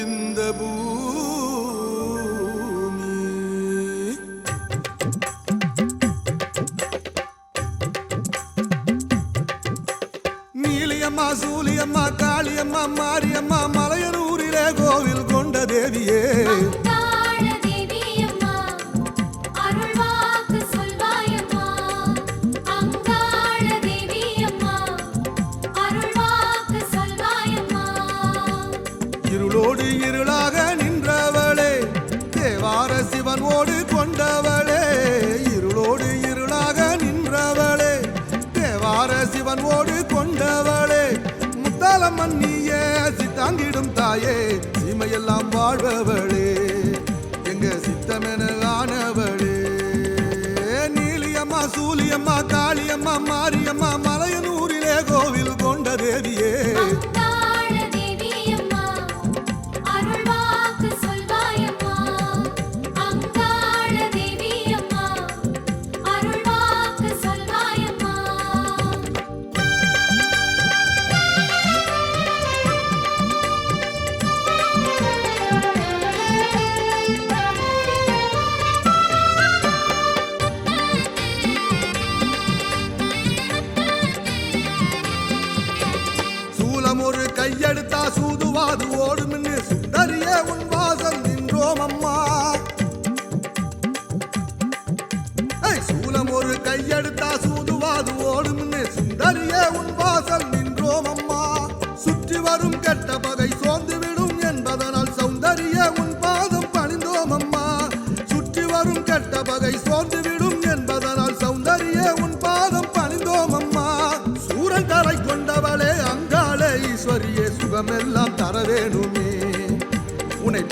பதிந்த பூமி. நீலியம்மா சூலியம்மா காளியம்மா மாரியம்மா தேவனோடு கொண்டவளே. முத்தாலம்மன் நீயே சித்தாங்கிடும் தாயே சீமையெல்லாம் வாழ்பவளே. எங்க சித்தமென ஆனவளே. நீலியம்மா சூலியம்மா காளியம்மா மாரியம்மா மலையனு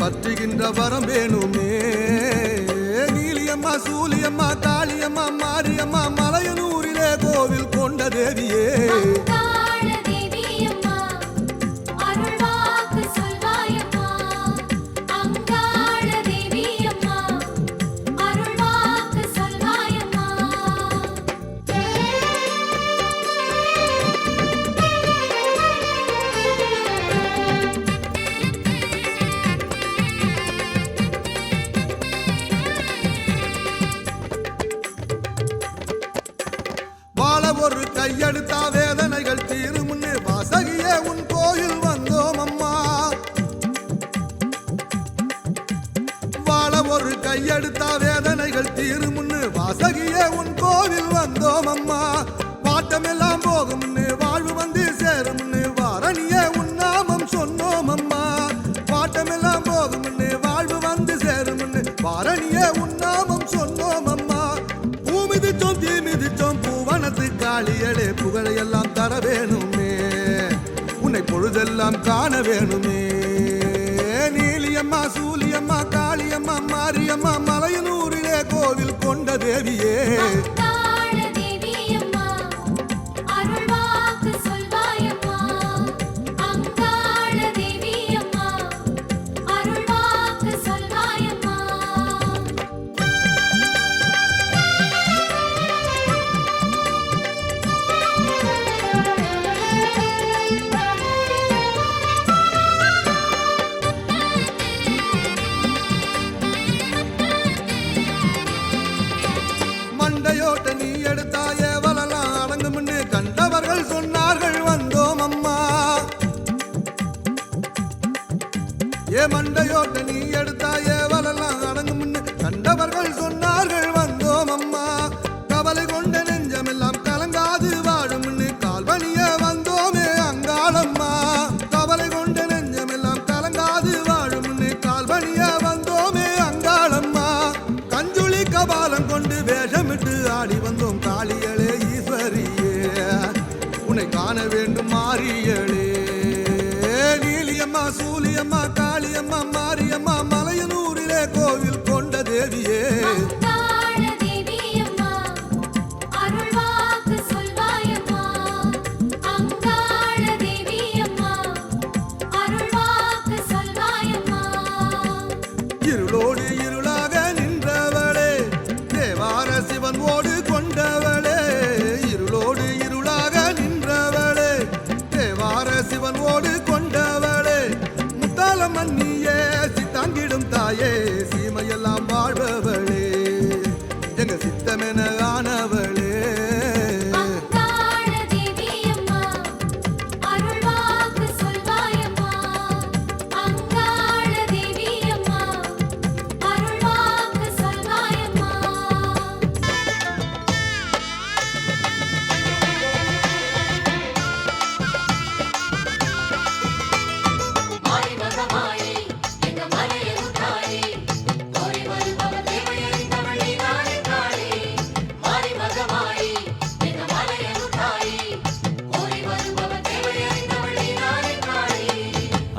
ஆற்றுகின்ற வரம் வேணுமே. எல்லாம் காண வேணுமே. நீலியம்மா சூலியம்மா காளியம்மா மாரியம்மா மலையனூரிலே கோவில் கொண்ட தேவியே. விட்டு ஆடி வந்தோம் காளியலே ஈஸ்வரியே. உன்னை காணவே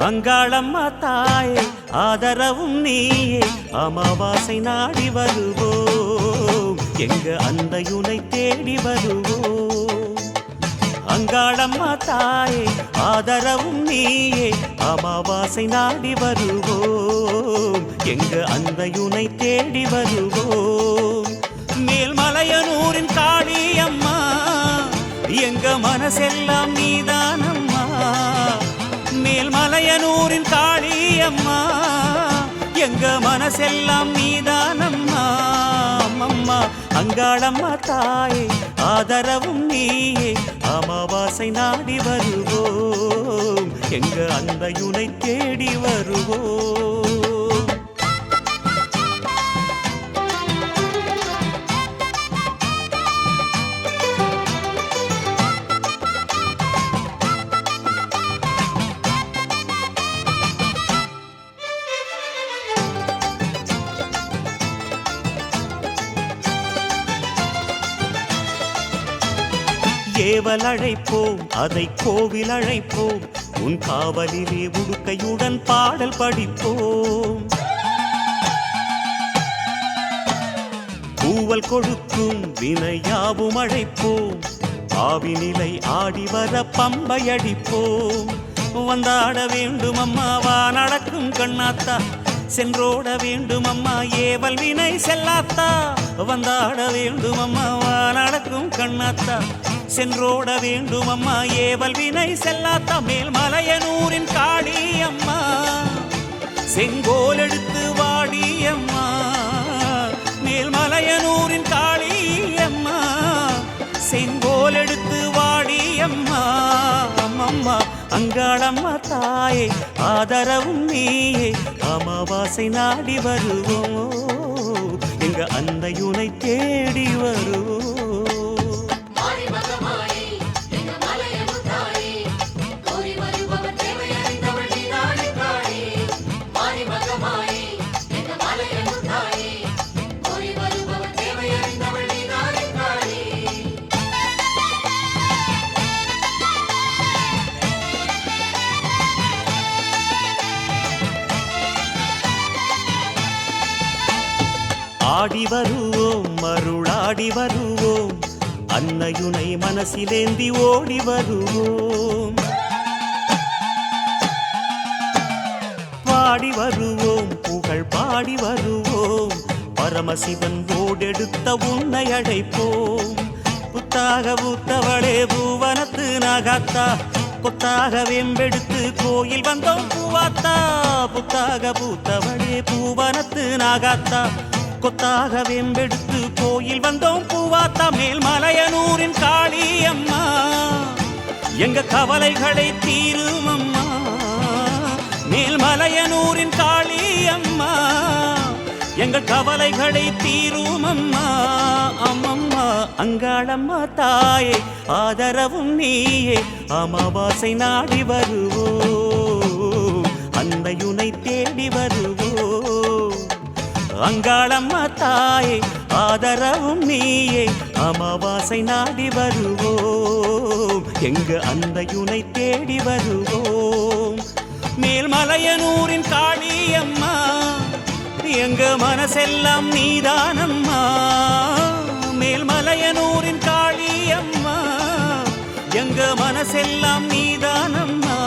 அங்காளம்மா தாயே ஆதரவும் நீயே. அமாவாசை நாடி வருவோம். எங்க அந்தையுனை தேடி வருவோம். அங்காளம்மா தாயே ஆதரவும் நீயே. அமாவாசை நாடி வருவோம். எங்க அந்தையுனை தேடி வருவோம். மேல்மலையனூரின் காளியம்மா எங்க மனசெல்லாம் நீதானம்மா. மேல் மேல்மலையனூரின் காளியம்மா எங்க மனசெல்லாம் நீதானம்மா அம்மம்மா அங்காளம்மா தாயே ஆதரவும் நீயே. அமாவாசை நாடி வருவோம். எங்க அந்தையுனை தேடி வருவோம். சேவல் அழைப்போம் அதை கோவில் அழைப்போம் உன் காவலிலே உடுக்கையுடன் பாடல் படிப்போம். பூவல் கொடுக்கும் வினையாவும் அழைப்போம் ஆவினிலை ஆடி வர பம்பை அடிப்போம். வந்தாட வேண்டும் அம்மாவா நடக்கும் கண்ணாத்தா சென்றோட வேண்டும் அம்மா. ஏவல் வினை செல்லாத்தா. வந்தாட வேண்டும் அம்மா. நடக்கும் கண்ணாத்தா. சென்றோட வேண்டும் அம்மா. ஏவல் வினை செல்லாத்தா. மேல்மலையனூரின் காடி அம்மா. செங்கோல் எடுத்து வாடி அம்மா. மேல்மலையனூரின் காளி அம்மா. செங்கோல் எடுத்து வாடி அம்மா. அம்மம்மா அங்காளம்மா தாயே ஆதரவும் நீயே. அமாவாசை நாடி வருவோம். எங்க அந்தையுனை தேடி வருவோம். வருவோம் மருளாடி வருவோம். அன்னையுனை மனசிலேந்தி ஓடி வருவோம். பாடி வருவோம் புகழ் பாடி வருவோம். பரமசிவன் ஓடெடுத்த உன்னை அழைப்போம். புத்தாக பூத்தவளே பூவனத்து நாகாத்தா. புத்தாக வெம்பெடுத்து கோயில் வந்தோம் பூவாத்தா. புத்தாக பூத்தவளே பூவனத்து நாகாத்தா. கொத்தாக வேம்பெடுத்து கோயில் வந்தோம். பூவாத்தா மேல் மலையனூரின் காளி அம்மா. எங்க கவலைகளை தீரும் அம்மா. மேல் மலையனூரின் காளி அம்மா. எங்கள் கவலைகளை தீரும் அம்மா. அம்மம்மா அங்காளம்மா தாயே ஆதரவும் நீயே. அமாவாசை நாடி வருவோம். அங்காளம்மா தாயே ஆதரவும் நீயே அமாவாசை நாடி வருவோம். எங்கு அந்த யுனை தேடி வருவோம். மேல்மலையனூரின் காளியம்மா எங்க மனசெல்லாம் நீதானம்மா. மேல்மலையனூரின் காளியம்மா எங்க மனசெல்லாம் நீதானம்மா.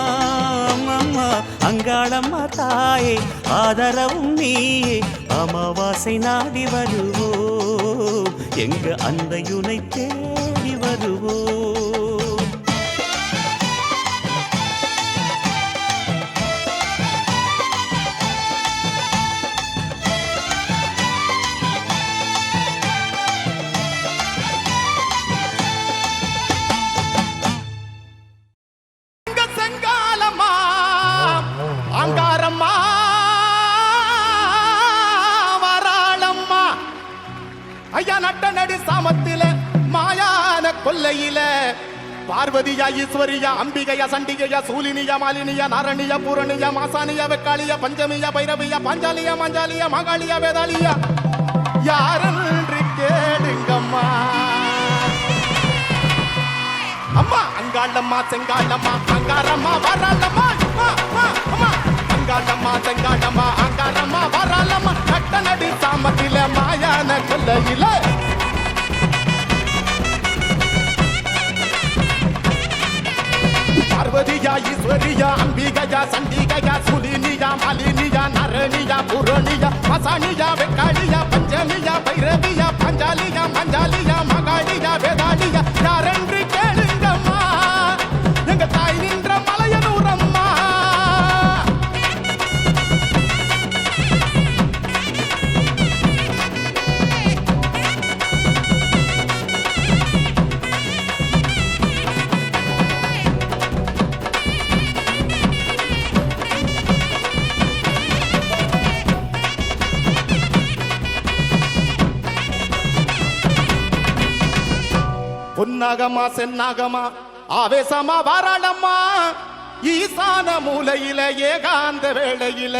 அங்காளம்மா தாயே ஆதரவும் நீயே அமாவாசை நாடி வருவோம். எங்க அந்தையுனை தேடி வருவோம். அம்பிகைய சண்டிகைய சூலினிய மாலினிய நாரணிய பூரணிய மாசானிய வெக்காளிய பஞ்சமிய பைரவிய பாஞ்சாலியா மாஞ்சாலியா மாகாளியா வேதாளிய. யாரென்று கேடுங்கம்மா அம்மா அங்காளம்மா செங்காளம்மா அங்காரம்மா வராளம்மா. அங்காளம்மா செங்காளம்மா அங்காரம்மா வராளம்மா. கட்ட நடி சாமத்தில மாயான கொல்லையில பார்வதியா ஈஸ்வரியா அம்பிகையா சண்டிகையா சுலினியா மலினியா நரணியா புரணியா மசானியா வெக்காளியா சென்னாகமா ஆவேசமா வாராளம்மா. ஈசான மூலையில ஏகாந்த வேளையில.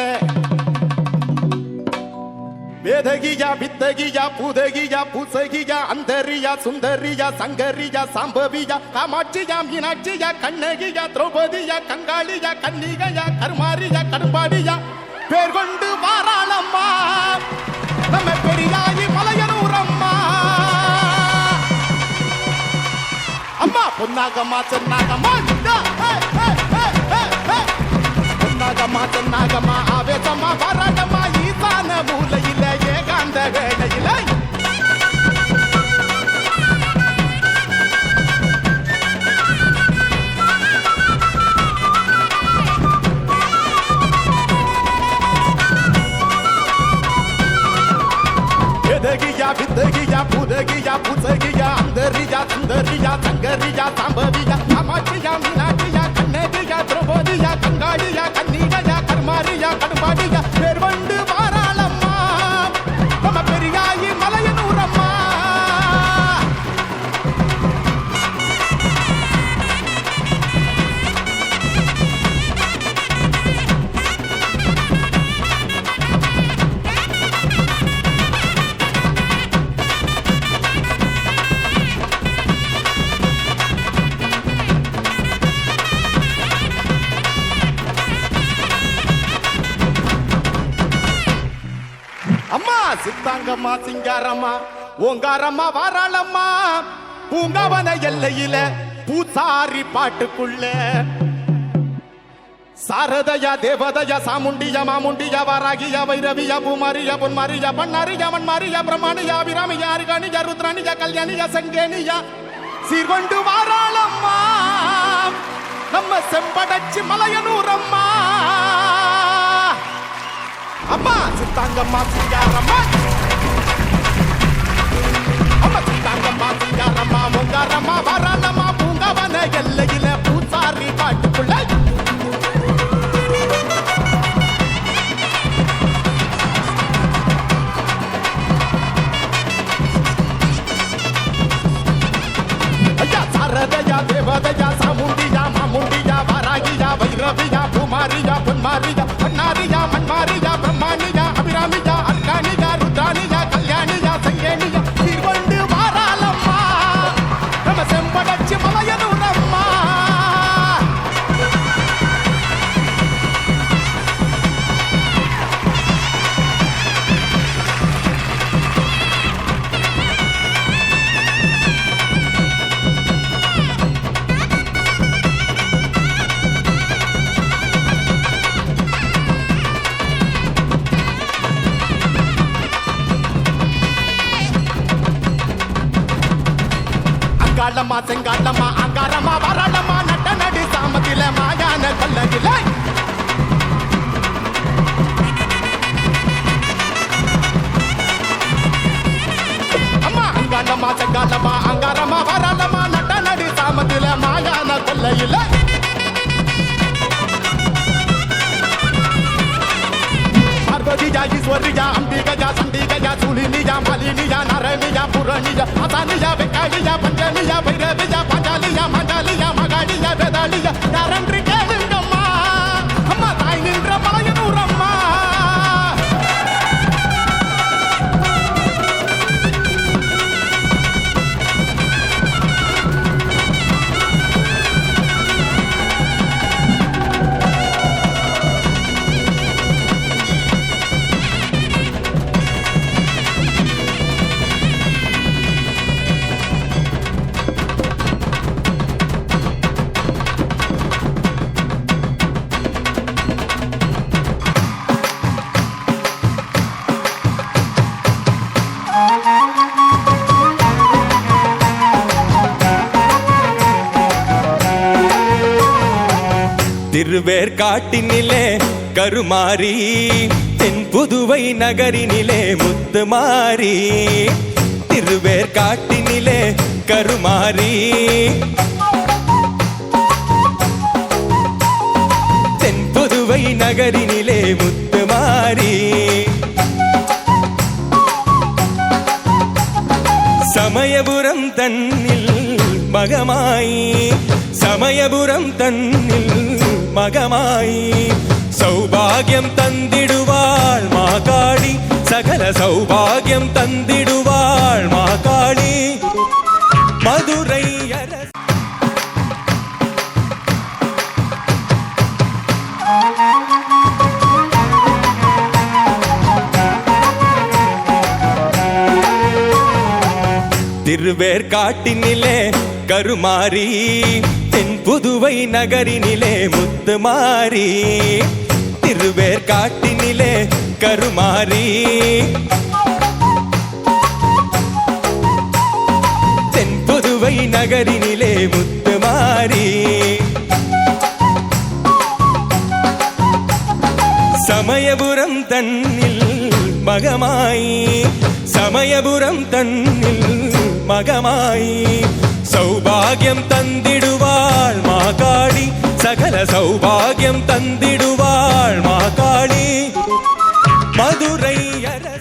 வேதகியா வித்தகியா புதகியா புசகியா அந்தரியா சுந்தரியா சங்கரியா சாம்பவியா காமாட்சியா மீனாட்சியா கண்ணகியா திரௌபதியா கங்காளியா கன்னிகையா கருமாரியா கடும்பாடியா பேர் கொண்டு வாராளம்மா. நம்ம அம்மா பொன்னாகம்மா சென்னாகம்மா நின்னா. ஹே, ஹே, ஹே, ஹே, ஹே. பொன்னாகம்மா சென்னாகம்மா ஆவேசமா பாராட்டம்மா ஈசான மூலையில சிங்காரம்மா ஓங்காரம்மா வாராளம்மா. பூங்காவன எல்லையில பூசாரி பாட்டுக்குள்ள. சாரதயா தேவதயா சாமுண்டியா மாமுண்டியா வாராகியா வைரவியா பூமாரியா பொன்மாரியா பண்ணாரியா மண்மாரியா பிரமாணியா அபிராமியா அருகாணியா ருத்ராணியா கல்யாணியா சங்கேனியா சீர்கொண்டு வாராளம்மா. நம்ம செம்படச்சி மலையனூரம்மா. அம்மா சித்தாங்கம்மா சிங்காரம்மா. தேவதயா சாமுண்டியா மாமுண்டியா வாராகியா வைரவியா பூமாரியா பொன்மாரியா அங்காளம்மா செங்காளம்மா அங்காரம்மா வராளம்மா நட்ட நடி சாமத்தில மாயான கொல்லகில அம்மா அங்காளம்மா செங்காளம்மா அங்காரம்மா வராளம்மா நட்ட நடி சாமத்தில மாயான கொல்லையில பார்வதியா ஈஸ்வரியா அம்பிகையா சண்டிகையா சுலினியா மலினியா நரணியா புரணியா அசானியா வெக்காளியா பஞ்சமியா பைரவியா திருவேற்காட்டினிலே கருமாறி தென் புதுவை நகரினிலே முத்து மாறி முத்துமாரி திருவேற்காட்டினிலே கருமாறி தென் புதுவை நகரினிலே முத்து மாறி சமயபுரம் தன்னில் மகமாய் சமயபுரம் தன்னில் மகமாய் சௌபாகியம் தந்திடுவாள் மா காளி. சகல சௌபாகியம் தந்திடுவாள் மா காளி. மதுரை திருவேற்காட்டினிலே கருமாறி தென் புதுவை நகரினிலே முத்து மாறி திருவேர் காட்டினிலே கருமாறி. தென் புதுவை நகரினிலே முத்து மாறி சமயபுரம் தன்னில் மகமாயி சமயபுரம் தன்னில் மகமாயி சௌபாகியம் தந்திடுவாள் மாகாளி. சகல சௌபாகியம் தந்திடுவாள் மாகாளி. மதுரை அர